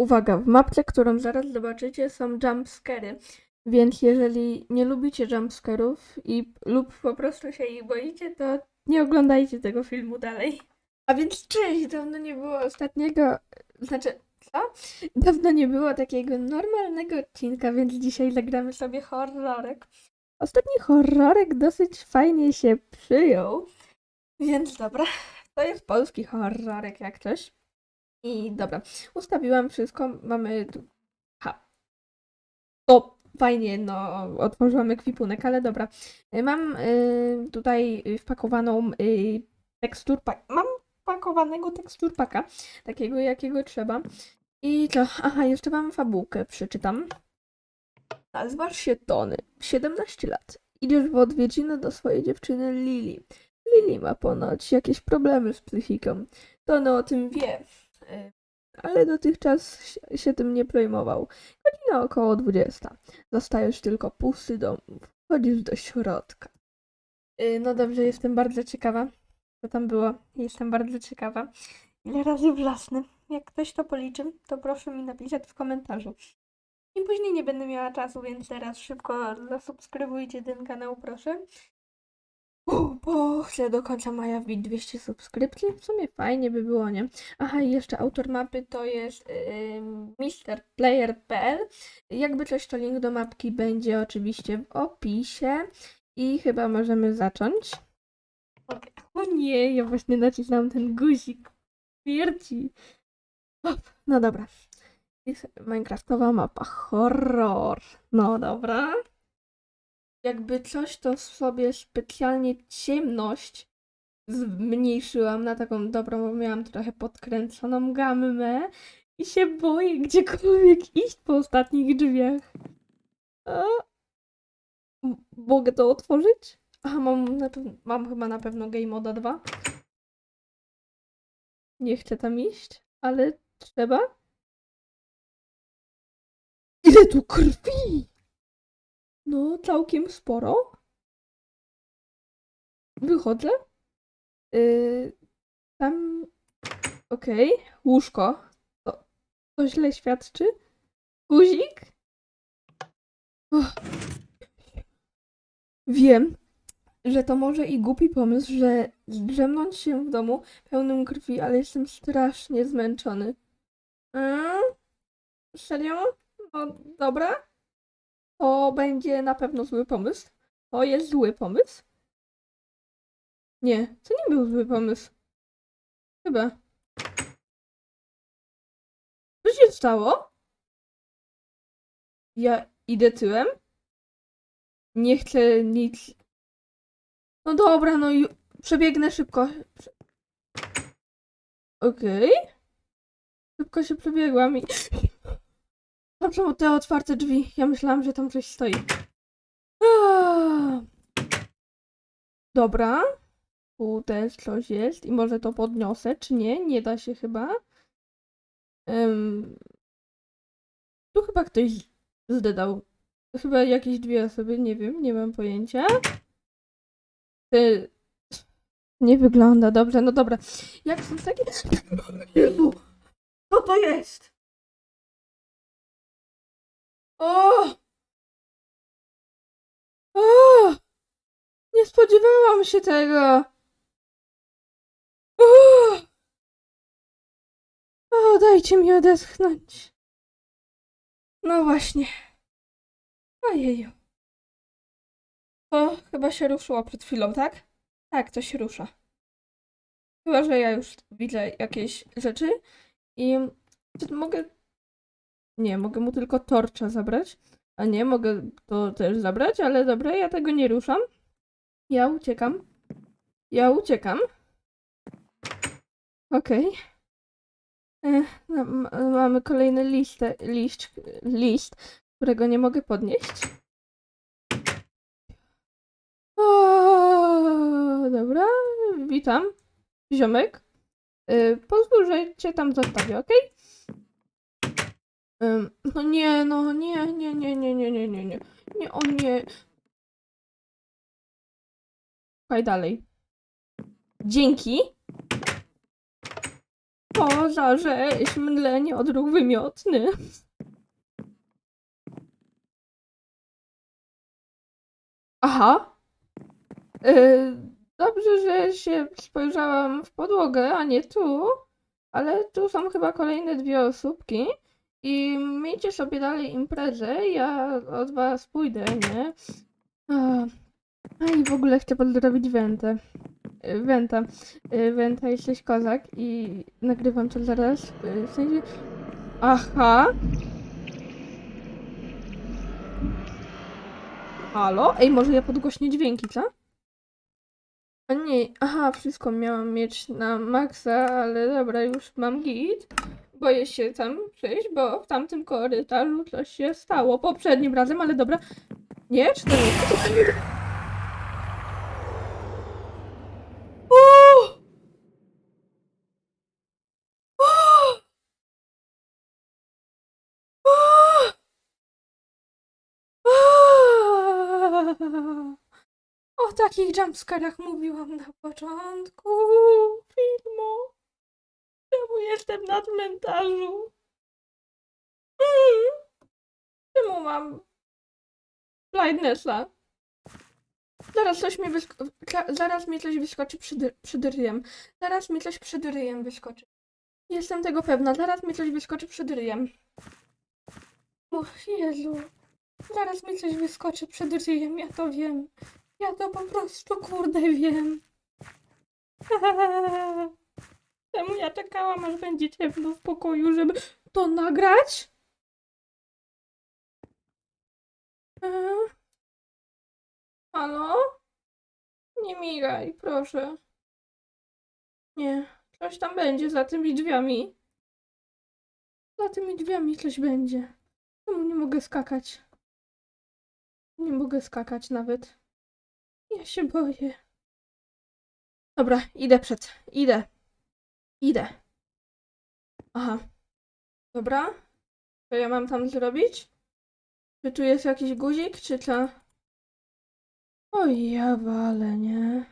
Uwaga, w mapce, którą zaraz zobaczycie, są jumpscary. Więc jeżeli nie lubicie jumpscarów i lub po prostu się ich boicie, to nie oglądajcie tego filmu dalej. A więc cześć, dawno nie było ostatniego, znaczy, co? Dawno nie było takiego normalnego odcinka, więc dzisiaj zagramy sobie horrorek. Ostatni horrorek dosyć fajnie się przyjął, więc dobra, to jest polski horrorek jak coś. I dobra, ustawiłam wszystko, mamy ha, o, fajnie, no, otworzyłam ekwipunek, ale dobra. Y, Mam y, tutaj wpakowaną y, teksturpak, mam pakowanego teksturpaka, takiego jakiego trzeba. I co? Aha, jeszcze mam fabułkę, przeczytam. Nazywasz się Tony, 17 lat. Idziesz w odwiedziny do swojej dziewczyny Lili. Lili ma ponoć jakieś problemy z psychiką. Tony o tym wie, ale dotychczas się- tym nie przejmował. Godzina około 20. Zostajesz tylko pusty dom. Wchodzisz do środka. Y, No dobrze, jestem bardzo ciekawa, co tam było. Jestem bardzo ciekawa. Ile razy wrzasnę? Jak ktoś to policzy, to proszę mi napisać w komentarzu. I później nie będę miała czasu, więc teraz szybko zasubskrybujcie ten kanał, proszę. Bo chcę do końca maja wbić 200 subskrypcji. W sumie fajnie by było, nie? Aha, i jeszcze autor mapy to jest yy, MrPlayer.pl. Jakby coś, to link do mapki będzie oczywiście w opisie. I chyba możemy zacząć. O nie, ja właśnie nacisnąłem ten guzik. Wierci. No dobra. Minecraftowa mapa. Horror. No dobra. Jakby coś, to sobie specjalnie ciemność zmniejszyłam na taką dobrą, bo miałam trochę podkręconą gammę i się boję gdziekolwiek iść po ostatnich drzwiach. A? Mogę to otworzyć? Aha, mam, na pew- mam chyba na pewno Game Moda 2. Nie chcę tam iść, ale trzeba. Ile tu krwi! No, całkiem sporo. Wychodzę. Yy, tam. Okej, łóżko. To, to źle świadczy. Guzik. Wiem, że to może i głupi pomysł, że zdrzemnąć się w domu pełnym krwi, ale jestem strasznie zmęczony. Mm? Serio? No dobra. To będzie na pewno zły pomysł. To jest zły pomysł. Nie, to nie był zły pomysł. Chyba. Co się stało? Ja idę tyłem? Nie chcę nic. No dobra, no i przebiegnę szybko. Okej. Szybko się przebiegłam i... Są te otwarte drzwi. Ja myślałam, że tam coś stoi. Dobra. Tu też coś jest i może to podniosę, czy nie? Nie da się chyba. Em, Tu chyba ktoś zdedał. Chyba jakieś dwie osoby, nie wiem, nie mam pojęcia. Ty... Nie wygląda dobrze, no dobra. Jak są takie... Jezu! Co to jest? O! O! Nie spodziewałam się tego. O! O, dajcie mi odeschnąć. No właśnie. Ojeju. To chyba się ruszyło przed chwilą, tak? Tak, to się rusza. Chyba, że ja już widzę jakieś rzeczy i mogę... Nie, mogę mu tylko torcza zabrać. A nie, mogę to też zabrać, ale dobra, ja tego nie ruszam. Ja uciekam. Ja uciekam. Okej. Okay. Mamy kolejny listę, liść, list, którego nie mogę podnieść. O, dobra, witam. Ziomek. Y, pozwól, że cię tam zostawię, okej? No nie, no nie, nie, nie, nie, nie, nie, nie, nie. Nie, o nie. Słuchaj dalej. Dzięki. Co za rzeź, mdlenie, odruch wymiotny. Aha. Y, dobrze, że się spojrzałam w podłogę, a nie tu. Ale tu są chyba kolejne dwie osóbki. I miejcie sobie dalej imprezę. Ja od was pójdę, nie? A, i w ogóle chcę pozdrowić Wentę. Y, Wenta. Y, Wenta, jesteś kozak i nagrywam to zaraz. Y, W sensie... Aha. Halo? Ej, może ja podgłośnię dźwięki, co? A nie, aha, wszystko miałam mieć na maksa, ale dobra, już mam git. Boję się tam przejść, bo w tamtym korytarzu coś się stało poprzednim razem, ale dobra. Nie? Czy to nie? O! Takich jumpscarach mówiłam na początku filmu. Czemu jestem na cmentarzu? Czemu mam blindnessa? Zaraz coś mi. Zaraz mi coś wyskoczy przed, przed ryjem. Zaraz mi coś przed ryjem wyskoczy. Jestem tego pewna. Zaraz mi coś wyskoczy przed ryjem. O Jezu. Zaraz mi coś wyskoczy przed ryjem. Ja to wiem. Ja to po prostu kurde wiem. Czemu ja czekałam, aż będzie w pokoju, żeby to nagrać? E? Halo? Nie migaj, proszę. Nie, coś tam będzie za tymi drzwiami. Za tymi drzwiami coś będzie. Czemu nie mogę skakać? Nie mogę skakać nawet. Ja się boję. Dobra, idę przed. Idę. Idę. Aha. Dobra. Co ja mam tam zrobić? Czy tu jest jakiś guzik, czy co? Oj, ja walę, nie?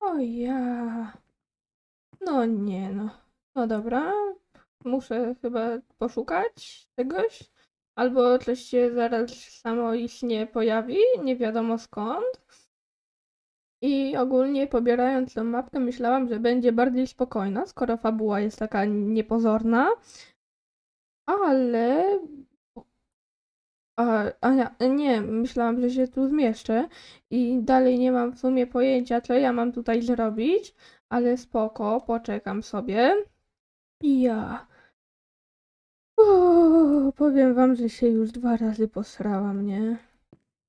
Oj, ja. No nie, no. No dobra. Muszę chyba poszukać czegoś. Albo coś się zaraz samoistnie pojawi, nie wiadomo skąd. I ogólnie pobierając tę mapkę myślałam, że będzie bardziej spokojna, skoro fabuła jest taka niepozorna. Ale... A, a nie, myślałam, że się tu zmieszczę i dalej nie mam w sumie pojęcia, co ja mam tutaj zrobić, ale spoko, poczekam sobie. I ja... Uuu, powiem wam, że się już dwa razy posrałam, nie?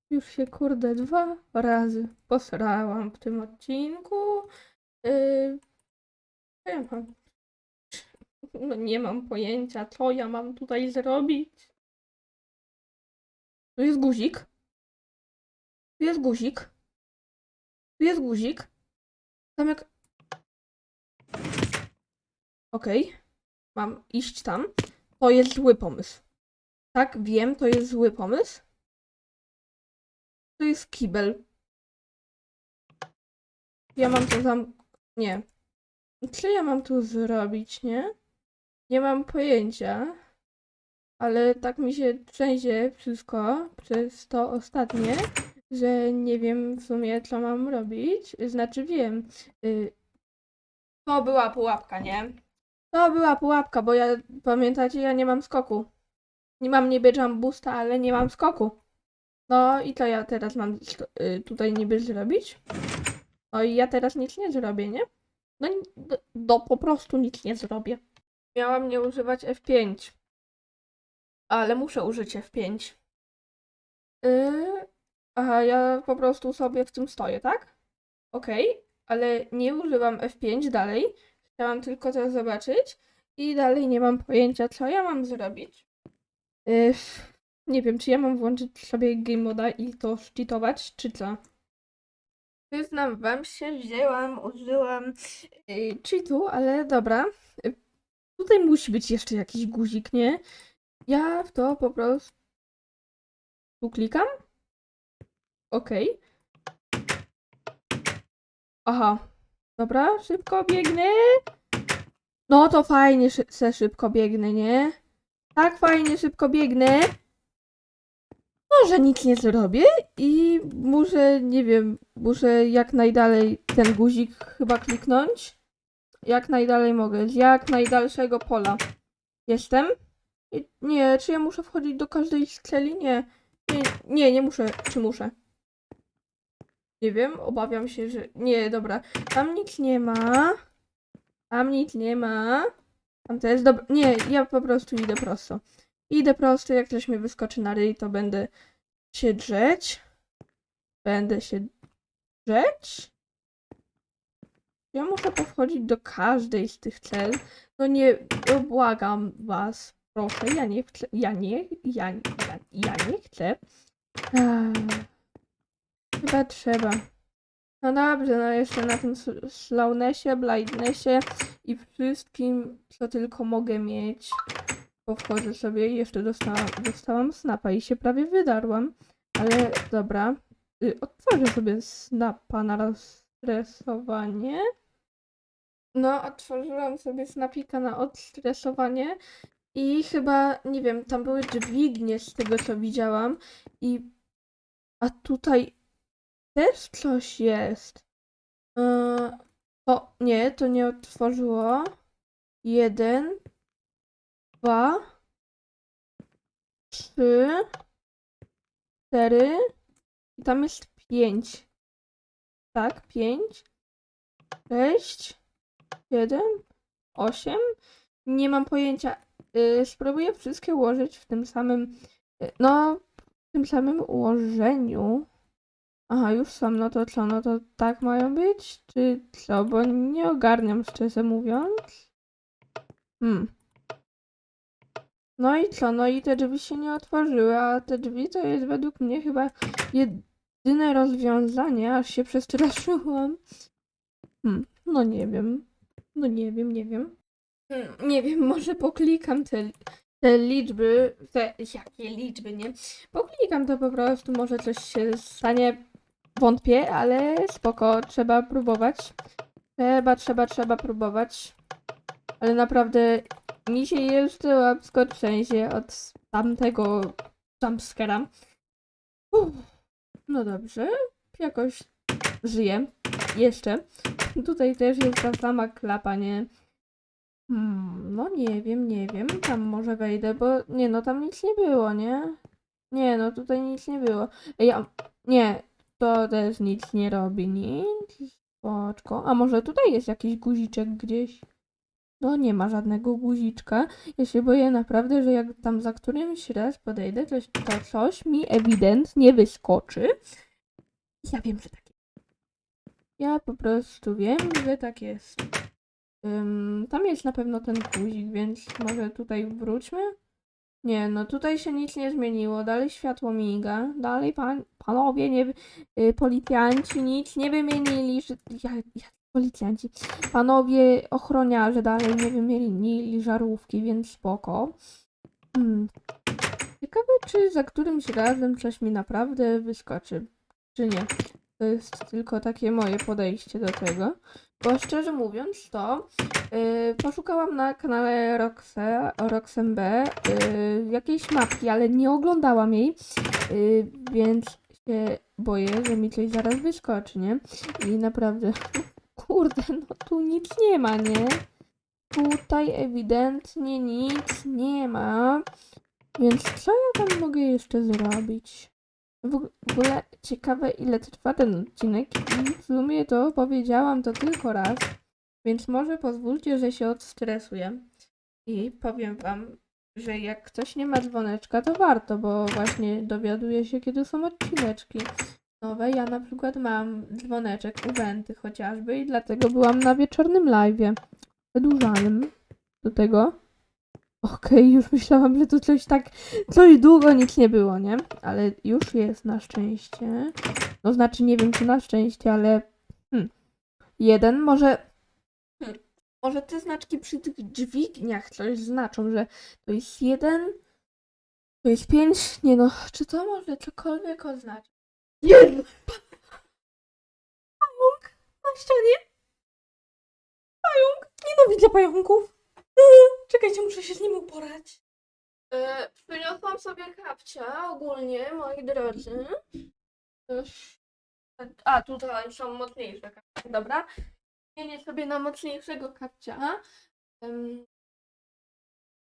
Już się kurde dwa razy posrałam w tym odcinku. Yy, ja mam? No nie mam pojęcia, co ja mam tutaj zrobić. Tu jest guzik. Tu jest guzik. Tu jest guzik. Tam jak... Okej. Mam iść tam. To jest zły pomysł. Tak, wiem, to jest zły pomysł. To jest kibel. Ja mam to zam... Nie. Co ja mam tu zrobić, nie? Nie mam pojęcia. Ale tak mi się trzęsie wszystko przez to ostatnie, że nie wiem w sumie, co mam robić. Znaczy wiem. Y... To była pułapka, nie? To była pułapka, bo ja, pamiętacie, ja nie mam skoku. Nie mam niby jump boosta, ale nie mam skoku. No i co ja teraz mam y, tutaj niby zrobić? No i ja teraz nic nie zrobię, nie? No, no po prostu nic nie zrobię. Miałam nie używać F5. Ale muszę użyć F5. Yy, aha, ja po prostu sobie w tym stoję, tak? Okej, ale nie używam F5 dalej. Chciałam tylko to zobaczyć. I dalej nie mam pojęcia, co ja mam zrobić. Yy, nie wiem, czy ja mam włączyć sobie game moda i to cheatować, czy co? Przyznam wam się, wzięłam, użyłam yy, cheatu, ale dobra. Yy, tutaj musi być jeszcze jakiś guzik, nie? Ja w to po prostu tu klikam. Okej. Aha. Dobra, szybko biegnę. No to fajnie szy- szybko biegnę, nie? Tak fajnie szybko biegnę. Może nic nie zrobię i muszę, nie wiem, muszę jak najdalej ten guzik chyba kliknąć. Jak najdalej mogę, z jak najdalszego pola. Jestem? Nie, czy ja muszę wchodzić do każdej skrzeli? Nie. Nie, nie, nie muszę. Czy muszę? Nie wiem, obawiam się, że... Nie, dobra. Tam nic nie ma. Tam nic nie ma. Tam jest dobra. Nie, ja po prostu idę prosto. Idę prosto, jak coś mi wyskoczy na ryj, to będę się drzeć. Będę się drzeć. Ja muszę powchodzić do każdej z tych cel. No nie, błagam was, proszę, ja nie chcę, ja nie, ja, ja, ja nie chcę. Ech, chyba trzeba. No dobrze, no jeszcze na tym slownessie, blindnessie i wszystkim, co tylko mogę mieć. Powchodzę sobie i jeszcze dostałam, dostałam snapa i się prawie wydarłam. Ale dobra. Y, Otworzę sobie snapa na rozstresowanie. No, otworzyłam sobie snapika na odstresowanie i chyba, nie wiem, tam były dźwignie z tego, co widziałam i... A tutaj też coś jest. Yy, o, nie, to nie otworzyło. Jeden, dwa, trzy, cztery i tam jest pięć. Tak, pięć, sześć, siedem, osiem. Nie mam pojęcia. Yy, spróbuję wszystkie ułożyć w tym samym, yy, no, w tym samym ułożeniu. Aha, już są, no to co, no to tak mają być, czy co, bo nie ogarniam szczerze mówiąc. Hmm. No i co, no i te drzwi się nie otworzyły, a te drzwi to jest według mnie chyba jedyne rozwiązanie, aż się przestraszyłam. Hmm, no nie wiem. No nie wiem, nie wiem. Hmm, nie wiem, może poklikam te, te liczby, te, jakie liczby, nie? Poklikam to po prostu, może coś się stanie. Wątpię, ale spoko, trzeba próbować. Trzeba, trzeba, trzeba próbować. Ale naprawdę mi się jeszcze łapsko trzęsie od tamtego jumpscare'a. No dobrze, jakoś żyję. Jeszcze. Tutaj też jest ta sama klapa, nie? Hmm, no nie wiem, nie wiem. Tam może wejdę, bo nie no, tam nic nie było, nie? Nie no, tutaj nic nie było. Ej, a, nie, to też nic nie robi, nic. Spoczko. A może tutaj jest jakiś guziczek gdzieś? No nie ma żadnego guziczka. Ja się boję naprawdę, że jak tam za którymś raz podejdę, to, to coś mi ewidentnie wyskoczy. Ja wiem, że tak jest. Ja po prostu wiem, że tak jest. Ym, tam jest na pewno ten guzik, więc może tutaj wróćmy? Nie, no tutaj się nic nie zmieniło. Dalej światło miga. Dalej pan, panowie, nie, y, policjanci nic nie wymienili. Że, ja, ja, policjanci. Panowie ochroniarze dalej nie wymienili żarówki, więc spoko. Hmm. Ciekawe, czy za którymś razem coś mi naprawdę wyskoczy, czy nie. To jest tylko takie moje podejście do tego. Bo szczerze mówiąc, to yy, poszukałam na kanale Roxe, Roxem B yy, jakiejś mapki, ale nie oglądałam jej, yy, więc się boję, że mi coś zaraz wyskoczy, nie? I naprawdę, kurde, no tu nic nie ma, nie? Tutaj ewidentnie nic nie ma. Więc co ja tam mogę jeszcze zrobić? W, og- w ogóle ciekawe, ile trwa ten odcinek i w sumie to powiedziałam to tylko raz, więc może pozwólcie, że się odstresuję i powiem wam, że jak ktoś nie ma dzwoneczka, to warto, bo właśnie dowiaduje się, kiedy są odcineczki nowe. Ja na przykład mam dzwoneczek u Wenty chociażby i dlatego byłam na wieczornym live'ie wydłużanym do tego. Okej, już myślałam, że to coś tak, coś długo nic nie było, nie? Ale już jest na szczęście. No znaczy, nie wiem czy na szczęście, ale hmm. jeden może, hmm. może te znaczki przy tych dźwigniach coś znaczą, że to jest jeden, to jest pięć, nie no, czy to może cokolwiek oznaczać? Jezu! Pająk na ścianie! Pająk! Nienawidzę pająków! Czekajcie, muszę się z nim uporać. E, przyniosłam sobie kapcia ogólnie, moi drodzy. A, tutaj są mocniejsze kapcie, dobra. Zmienię sobie na mocniejszego kapcia. Em,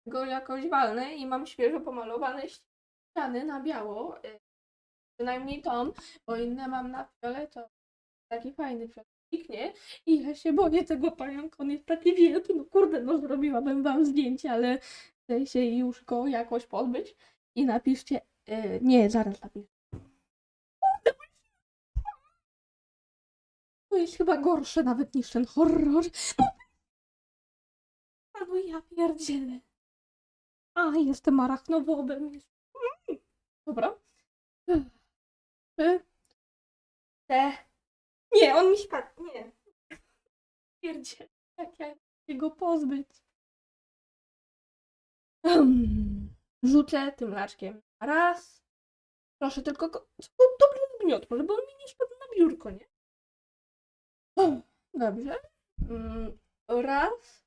go jakoś walnę i mam świeżo pomalowane ściany na biało. E, Przynajmniej tą, bo inne mam na fioletowo. Taki fajny fioletnik, nie? I ja się boję tego pająka, on jest taki wielki, no kurde, no zrobiłabym wam zdjęcie, ale chcę się już go jakoś pozbyć. I napiszcie, e, nie, zaraz napiszę. To jest chyba gorsze nawet niż ten horror. A no ja pierdzielę. A, jestem arachnowodem. Mm. Dobra. Trzy. Te. Nie, on mi spadł. Nie. Pierdzielę. Jak ja się go pozbyć? Um, rzucę tym laczkiem. Raz. Proszę tylko go... Dobry zgniot, może, bo on mi nie spadł na biurko, nie? O, Dobrze. Mm, Raz.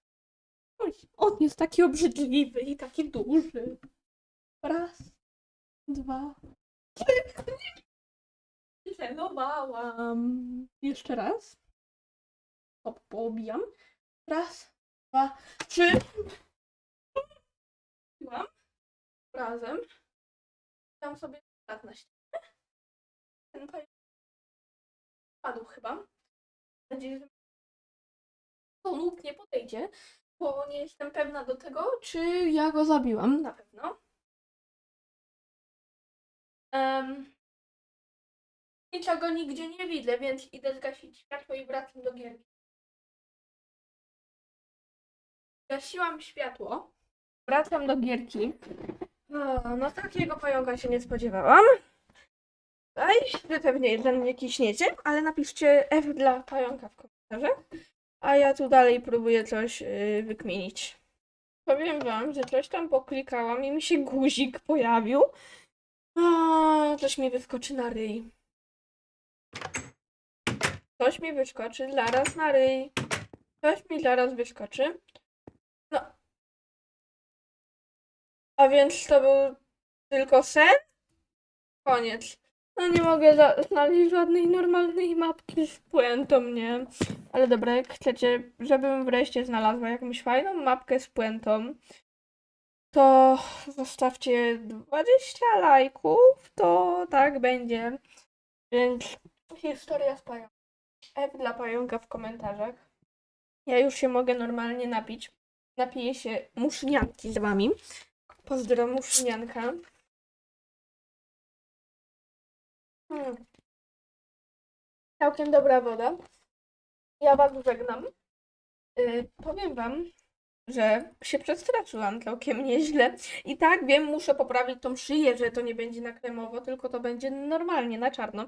Oj, on jest taki obrzydliwy i taki duży. Raz. Dwa. Trzy. Celowałam. Jeszcze raz. Hop, poobijam. Raz, dwa, trzy. Byłam. Razem. Dam sobie tak na ścianę. Ten pająk padł chyba. Mam nadzieję, że to łuk nie podejdzie, bo nie jestem pewna do tego, czy ja go zabiłam. Na pewno. Um, niczego nigdzie nie widzę, więc idę zgasić światło i wracam do gierki. Gasiłam światło. Wracam do gierki. O, no takiego pająka się nie spodziewałam. Tutaj wy pewnie jeden nie kiśniecie, ale napiszcie F dla pająka w komentarzach. A ja tu dalej próbuję coś yy, wykminić. Powiem wam, że coś tam poklikałam i mi się guzik pojawił. O, coś mi wyskoczy na ryj. Coś mi wyskoczy zaraz na ryj. Coś mi zaraz wyskoczy. No. A więc to był tylko sen? Koniec. No nie mogę znaleźć żadnej normalnej mapki z puentą, nie? Ale dobra, jak chcecie, żebym wreszcie znalazła jakąś fajną mapkę z puentą, to zostawcie 20 lajków, to tak będzie. Więc historia z. F dla pająka w komentarzach. Ja już się mogę normalnie napić. Napiję się musznianki z wami. Pozdro musznianka. Hmm. Całkiem dobra woda. Ja was żegnam. Yy, powiem wam, że się przestraszyłam całkiem nieźle. I tak wiem, muszę poprawić tą szyję, że to nie będzie na kremowo, tylko to będzie normalnie, na czarno.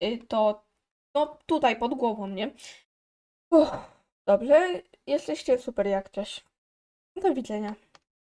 Yy, to no tutaj pod głową, nie? Uff, dobrze, jesteście super jak coś. Do widzenia.